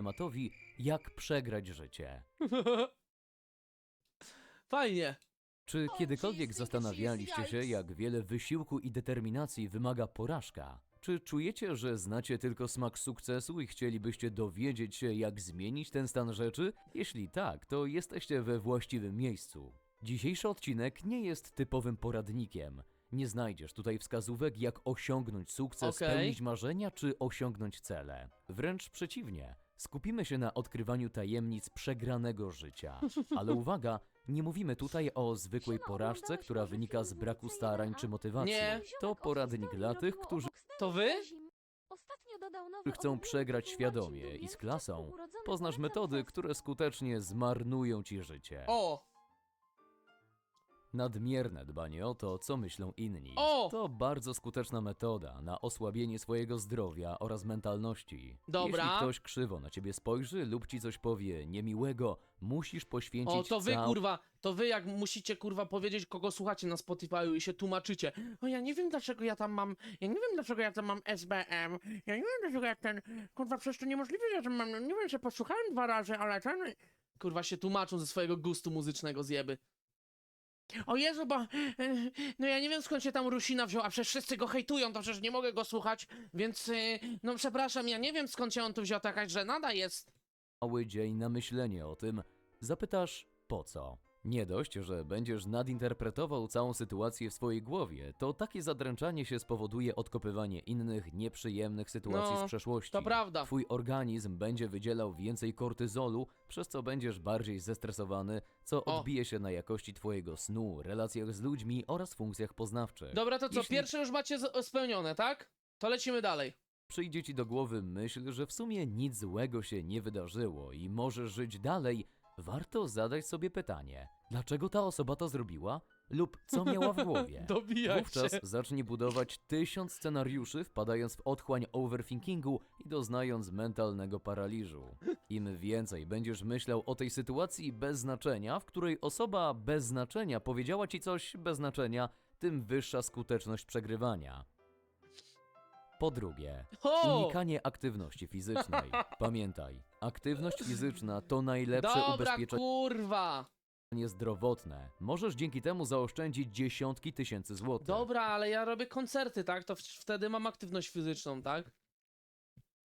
tematowi jak przegrać życie. Fajnie. Czy kiedykolwiek zastanawialiście się, jak wiele wysiłku i determinacji wymaga porażka? Czy czujecie, że znacie tylko smak sukcesu i chcielibyście dowiedzieć się, jak zmienić ten stan rzeczy? Jeśli tak, to jesteście we właściwym miejscu. Dzisiejszy odcinek nie jest typowym poradnikiem. Nie znajdziesz tutaj wskazówek, jak osiągnąć sukces, Okej. spełnić marzenia czy osiągnąć cele. Wręcz przeciwnie. Skupimy się na odkrywaniu tajemnic przegranego życia. Ale uwaga, nie mówimy tutaj o zwykłej porażce, która wynika z braku C1A? starań czy motywacji. Nie. To poradnik dla tych, którzy To wy? Ostatnio dodał nowy chcą przegrać Marcin świadomie i z klasą. urodzony Poznasz metody, które skutecznie zmarnują ci życie. O! Nadmierne dbanie o to, co myślą inni. O! To bardzo skuteczna metoda na osłabienie swojego zdrowia oraz mentalności. Dobra. Jeśli ktoś krzywo na ciebie spojrzy lub ci coś powie niemiłego, musisz poświęcić O, to wy cał- kurwa, to wy jak musicie kurwa powiedzieć, kogo słuchacie na Spotify'u i się tłumaczycie. O ja nie wiem dlaczego ja tam mam, ja nie wiem dlaczego ja tam mam SBM, ja nie wiem dlaczego ja ten, kurwa przecież to niemożliwe, że ja tam mam, nie wiem, że posłuchałem dwa razy, ale ten... Kurwa się tłumaczą ze swojego gustu muzycznego zjeby. O Jezu, bo, e, no ja nie wiem skąd się tam Rusina wziął, a przecież wszyscy go hejtują, to przecież nie mogę go słuchać, więc, e, no przepraszam, ja nie wiem skąd się on tu wziął, taka żenada jest. cały dzień na myślenie o tym, zapytasz po co. Nie dość, że będziesz nadinterpretował całą sytuację w swojej głowie, to takie zadręczanie się spowoduje odkopywanie innych nieprzyjemnych sytuacji No, z przeszłości. to prawda. Twój organizm będzie wydzielał więcej kortyzolu, przez co będziesz bardziej zestresowany, co O. odbije się na jakości twojego snu, relacjach z ludźmi oraz funkcjach poznawczych. Dobra, to co, Jeśli- pierwsze już macie z- spełnione, tak? To lecimy dalej. Przyjdzie ci do głowy myśl, że w sumie nic złego się nie wydarzyło i możesz żyć dalej, warto zadać sobie pytanie, dlaczego ta osoba to zrobiła lub co miała w głowie. Dobijaj Wówczas się. zacznij budować tysiąc scenariuszy, wpadając w otchłań overthinkingu i doznając mentalnego paraliżu. Im więcej będziesz myślał o tej sytuacji bez znaczenia, w której osoba bez znaczenia powiedziała ci coś bez znaczenia, tym wyższa skuteczność przegrywania. Po drugie, O! unikanie aktywności fizycznej. Pamiętaj, aktywność fizyczna to najlepsze Dobra, ubezpieczenie kurwa! zdrowotne. Możesz dzięki temu zaoszczędzić dziesiątki tysięcy złotych. Dobra, ale ja robię koncerty, tak? To w- wtedy mam aktywność fizyczną, tak?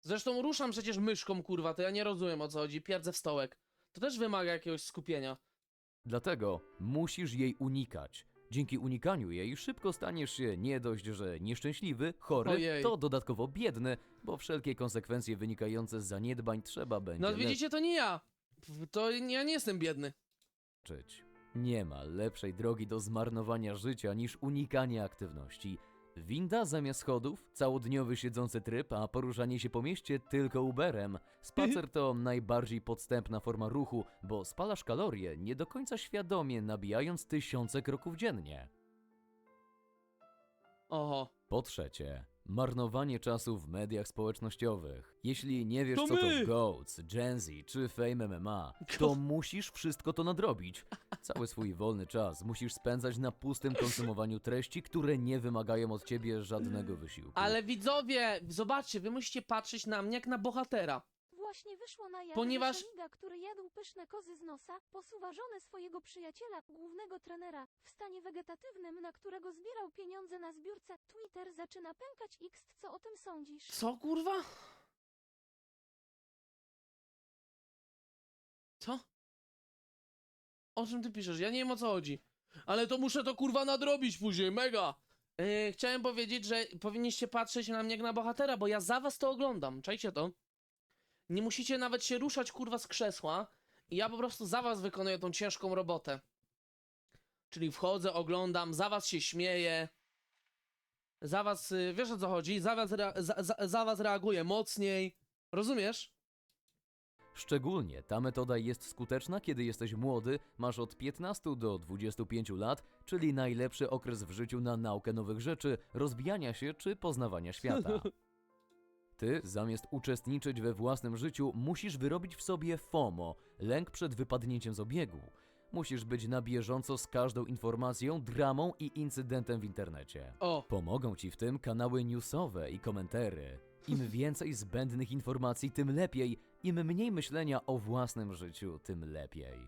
Zresztą ruszam przecież myszką, kurwa, to ja nie rozumiem o co chodzi, pierdzę w stołek. To też wymaga jakiegoś skupienia. Dlatego musisz jej unikać. Dzięki unikaniu jej szybko staniesz się nie dość, że nieszczęśliwy, chory, Ojej. to dodatkowo biedny, bo wszelkie konsekwencje wynikające z zaniedbań trzeba będzie No widzicie, to nie ja. To ja nie jestem biedny. leczyć. Nie ma lepszej drogi do zmarnowania życia niż unikanie aktywności. Winda zamiast schodów, całodniowy siedzący tryb, a poruszanie się po mieście tylko Uberem. Spacer to najbardziej podstępna forma ruchu, bo spalasz kalorie nie do końca świadomie, nabijając tysiące kroków dziennie. Oho. Po trzecie, marnowanie czasu w mediach społecznościowych. Jeśli nie wiesz, To co my! to GOATS, Gen Z czy Fame MMA, to musisz wszystko to nadrobić. Cały swój wolny czas musisz spędzać na pustym konsumowaniu treści, które nie wymagają od ciebie żadnego wysiłku. Ale widzowie, zobaczcie, wy musicie patrzeć na mnie jak na bohatera. Właśnie wyszło na jaw, Ponieważ- Szeliga, który jadł pyszne kozy z nosa, posuwa żonę swojego przyjaciela, głównego trenera, w stanie wegetatywnym, na którego zbierał pieniądze na zbiórce. Twitter zaczyna pękać X, co o tym sądzisz? Co, kurwa? Co? O czym ty piszesz? Ja nie wiem o co chodzi. Ale to muszę to kurwa nadrobić później, mega! Yy, chciałem powiedzieć, że powinniście patrzeć na mnie jak na bohatera, bo ja za was to oglądam. Czajcie to. Nie musicie nawet się ruszać kurwa z krzesła i ja po prostu za was wykonuję tą ciężką robotę. Czyli wchodzę, oglądam, za was się śmieję. Za was, y, wiesz o co chodzi? Za was, za, za, za was reaguję mocniej. Rozumiesz? Szczególnie ta metoda jest skuteczna, kiedy jesteś młody, masz od 15 do 25 lat, czyli najlepszy okres w życiu na naukę nowych rzeczy, rozwijania się czy poznawania świata. Zamiast uczestniczyć we własnym życiu, musisz wyrobić w sobie FOMO, lęk przed wypadnięciem z obiegu. Musisz być na bieżąco z każdą informacją, dramą i incydentem w internecie. O, Pomogą ci w tym kanały newsowe i komentary. Im więcej zbędnych informacji, tym lepiej Im mniej myślenia o własnym życiu, tym lepiej.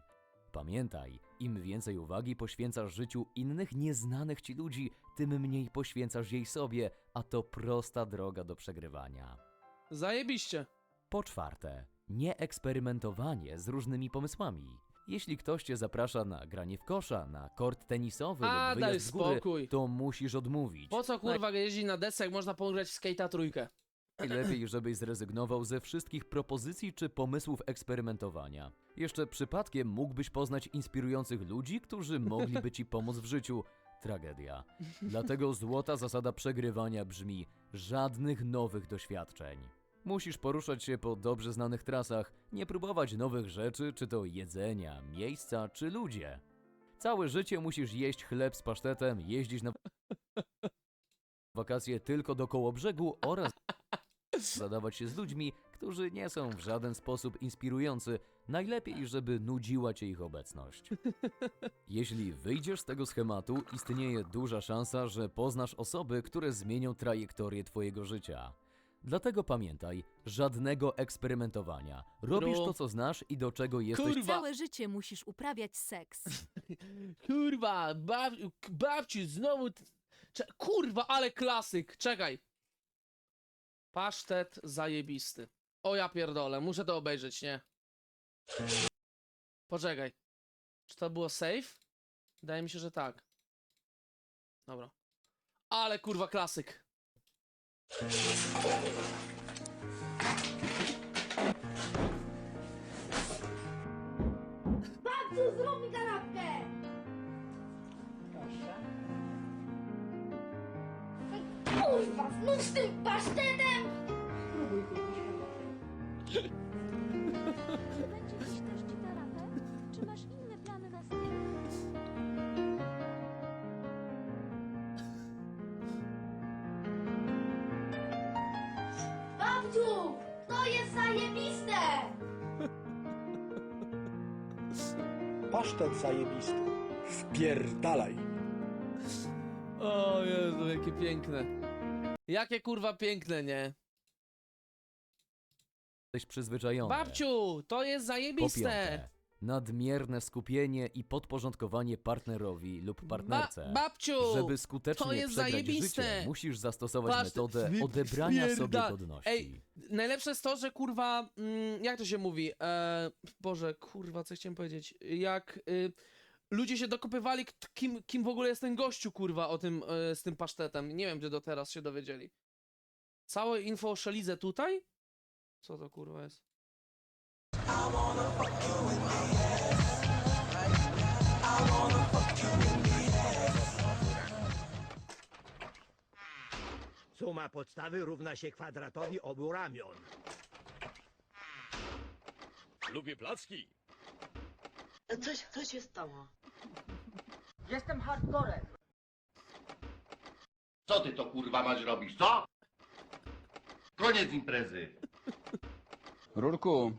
Pamiętaj, im więcej uwagi poświęcasz życiu innych nieznanych ci ludzi, tym mniej poświęcasz jej sobie, a to prosta droga do przegrywania. Zajebiście. Po czwarte, nieeksperymentowanie z różnymi pomysłami. Jeśli ktoś cię zaprasza na granie w kosza, na kort tenisowy A, lub daj wyjazd z góry, spokój. to musisz odmówić. Po co kurwa jeździć na desce, jak można pograć w skate'a trójkę? Najlepiej, żebyś zrezygnował ze wszystkich propozycji czy pomysłów eksperymentowania. Jeszcze przypadkiem mógłbyś poznać inspirujących ludzi, którzy mogliby ci pomóc w życiu. Tragedia. Dlatego złota zasada przegrywania brzmi: żadnych nowych doświadczeń. Musisz poruszać się po dobrze znanych trasach, nie próbować nowych rzeczy, czy to jedzenia, miejsca, czy ludzie. Całe życie musisz jeść chleb z pasztetem, jeździć na wakacje tylko do brzegu oraz zadawać się z ludźmi, którzy nie są w żaden sposób inspirujący, najlepiej, żeby nudziła cię ich obecność. Jeśli wyjdziesz z tego schematu, istnieje duża szansa, że poznasz osoby, które zmienią trajektorię twojego życia. Dlatego pamiętaj, żadnego eksperymentowania. Robisz Bro. to, co znasz i do czego jesteś Kurwa. Całe życie musisz uprawiać seks. Kurwa, bab, babci, znowu... t- Cze kurwa, ale klasyk, czekaj. Pasztet zajebisty. O ja pierdolę, muszę to obejrzeć, nie? Poczekaj. Czy to było safe? Wydaje mi się, że tak. Dobra. Ale kurwa klasyk. Babciu, zrób mi kanapkę! Kurwa, znów z tym pasztetem! Babciu, to jest zajebiste! Pasztet zajebisty. Wpierdalaj. O Jezu, jakie piękne. Jakie kurwa piękne, nie? przyzwyczajony. Babciu, to jest zajebiste. piąte, nadmierne skupienie i podporządkowanie partnerowi lub Ba partnerce. babciu! Żeby skutecznie to jest przegrać zajebiste. życie, musisz zastosować Patrz, metodę odebrania sobie godności. Ej, Najlepsze jest to, że kurwa, mm, jak to się mówi? E, Boże, kurwa, co chciałem powiedzieć? Jak y, ludzie się dokopywali, kim, kim w ogóle jest ten gościu, kurwa, o tym, e, z tym pasztetem. Nie wiem, gdzie do teraz się dowiedzieli. Całe info o Szelidze tutaj? Co to kurwa jest? Suma podstawy równa się kwadratowi obu ramion. Lubię placki. Coś, co się stało? Jestem hardcorem. Co ty to kurwa masz robić, co? Koniec imprezy. Rurku,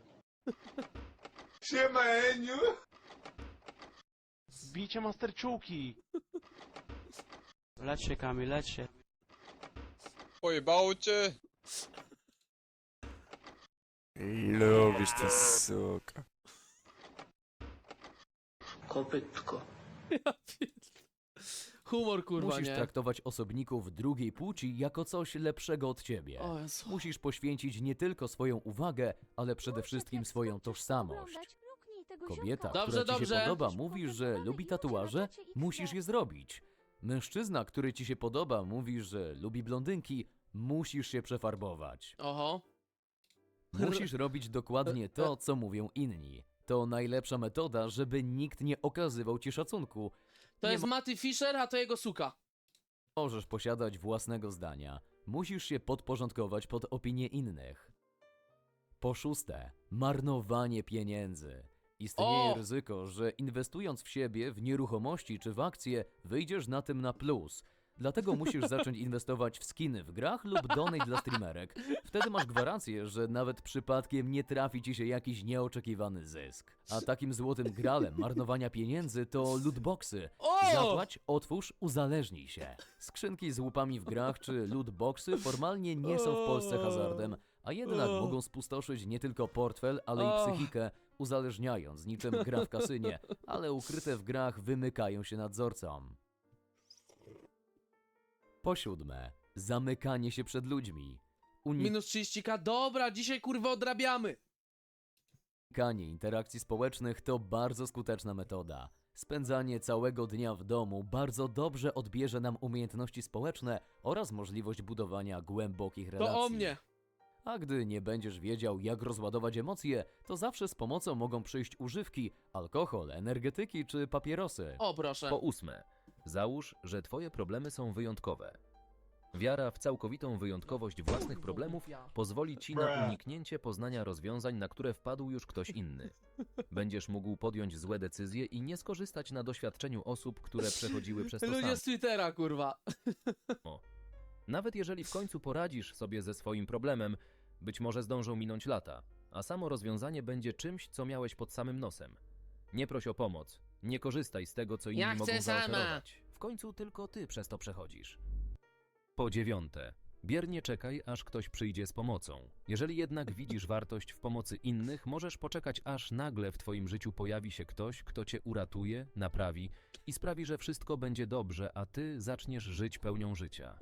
Zbicie masterczułki! leć się Kamil, leć się. Pojebało cię! Lubisz to, suka. Kopytko. Humor, kurwa, Musisz nie? traktować osobników drugiej płci jako coś lepszego od ciebie. O Jezu. Musisz poświęcić nie tylko swoją uwagę, ale przede wszystkim swoją tożsamość. Kobieta, Dobrze, która ci się dobrze. podoba, mówi, że lubi tatuaże, musisz je zrobić. Mężczyzna, który ci się podoba, mówi, że lubi blondynki, musisz się przefarbować. Oho. Musisz robić dokładnie to, co mówią inni. To najlepsza metoda, żeby nikt nie okazywał ci szacunku. To Nie jest Matty Fisher, a to jego suka. Możesz posiadać własnego zdania. Musisz się podporządkować pod opinie innych. Po szóste, marnowanie pieniędzy. Istnieje O! ryzyko, że inwestując w siebie, w nieruchomości czy w akcje, wyjdziesz na tym na plus. Dlatego musisz zacząć inwestować w skiny w grach lub donate dla streamerek. Wtedy masz gwarancję, że nawet przypadkiem nie trafi ci się jakiś nieoczekiwany zysk. A takim złotym gralem marnowania pieniędzy to lootboxy. Zapłać, otwórz, uzależnij się. Skrzynki z łupami w grach czy lootboxy formalnie nie są w Polsce hazardem, a jednak mogą spustoszyć nie tylko portfel, ale i psychikę, uzależniając niczym gra w kasynie, ale ukryte w grach wymykają się nadzorcom. Po siódme, zamykanie się przed ludźmi. Minus 30k, dobra, dzisiaj kurwa odrabiamy. Unikanie interakcji społecznych to bardzo skuteczna metoda. Spędzanie całego dnia w domu bardzo dobrze odbierze nam umiejętności społeczne oraz możliwość budowania głębokich relacji. To o mnie. A gdy nie będziesz wiedział, jak rozładować emocje, to zawsze z pomocą mogą przyjść używki, alkohol, energetyki czy papierosy. O proszę. Po ósme, załóż, że twoje problemy są wyjątkowe. Wiara w całkowitą wyjątkowość własnych problemów pozwoli ci na uniknięcie poznania rozwiązań, na które wpadł już ktoś inny. Będziesz mógł podjąć złe decyzje i nie skorzystać na doświadczeniu osób, które przechodziły przez to Ludzie samo. z Twittera, kurwa. Nawet jeżeli w końcu poradzisz sobie ze swoim problemem, być może zdążą minąć lata, a samo rozwiązanie będzie czymś, co miałeś pod samym nosem. Nie proś o pomoc, nie korzystaj z tego, co inni Ja chcę mogą sama. zaoferować. W końcu tylko ty przez to przechodzisz. Po dziewiąte, biernie czekaj, aż ktoś przyjdzie z pomocą. Jeżeli jednak widzisz wartość w pomocy innych, możesz poczekać, aż nagle w twoim życiu pojawi się ktoś, kto cię uratuje, naprawi i sprawi, że wszystko będzie dobrze, a ty zaczniesz żyć pełnią życia.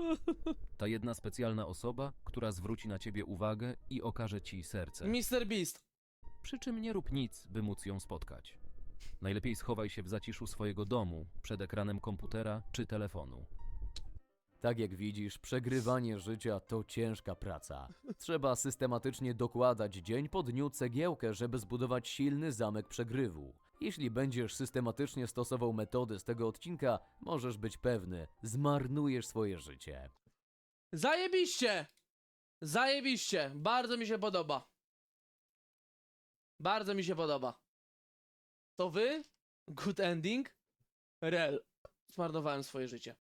Ta jedna specjalna osoba, która zwróci na ciebie uwagę i okaże ci serce. Mr. Beast. Przy czym nie rób nic, by móc ją spotkać. Najlepiej schowaj się w zaciszu swojego domu, przed ekranem komputera czy telefonu. Tak jak widzisz, przegrywanie życia to ciężka praca. Trzeba systematycznie dokładać dzień po dniu cegiełkę, żeby zbudować silny zamek przegrywu. Jeśli będziesz systematycznie stosował metody z tego odcinka, możesz być pewny, zmarnujesz swoje życie. Zajebiście! Zajebiście! Bardzo mi się podoba. Bardzo mi się podoba. To wy? Good ending? Rel. Zmarnowałem swoje życie.